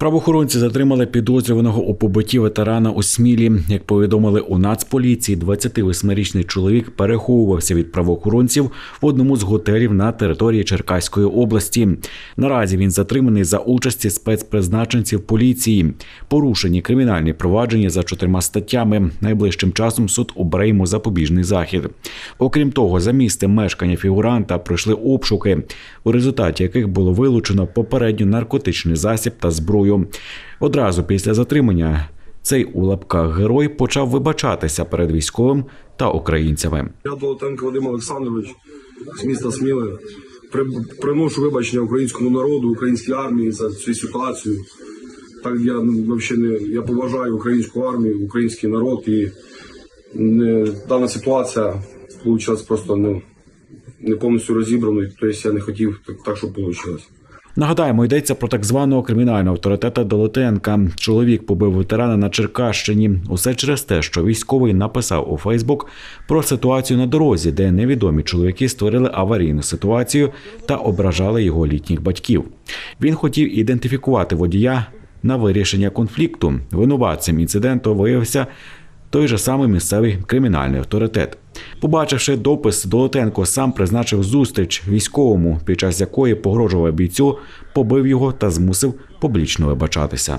Правоохоронці затримали підозрюваного у побитті ветерана у Смілі. Як повідомили у Нацполіції, 28-річний чоловік переховувався від правоохоронців в одному з готелів на території Черкаської області. Наразі він затриманий за участі спецпризначенців поліції. Порушені кримінальні провадження за чотирма статтями. Найближчим часом суд обере йому запобіжний захід. Окрім того, за місцем мешкання фігуранта пройшли обшуки, у результаті яких було вилучено попередньо наркотичний засіб та зброю. Одразу після затримання цей у лапках герой почав вибачатися перед військовим та українцями. Я Долотенко Вадим Олександрович з міста Сміли. Приношу вибачення українському народу, українській армії за цю ситуацію. Так я ну, взагалі не я поважаю українську армію, український народ і не, дана ситуація вийшла просто не, не повністю розібраною. Тобто я не хотів так, так щоб вийшло. Нагадаємо, йдеться про так званого кримінального авторитета Долотенка. Чоловік побив ветерана на Черкащині. Усе через те, що військовий написав у Фейсбук про ситуацію на дорозі, де невідомі чоловіки створили аварійну ситуацію та ображали його літніх батьків. Він хотів ідентифікувати водія на вирішення конфлікту. Винуватцем інциденту виявився той же самий місцевий кримінальний авторитет. Побачивши допис, Долотенко сам призначив зустріч військовому, під час якої погрожував бійцю, побив його та змусив публічно вибачатися.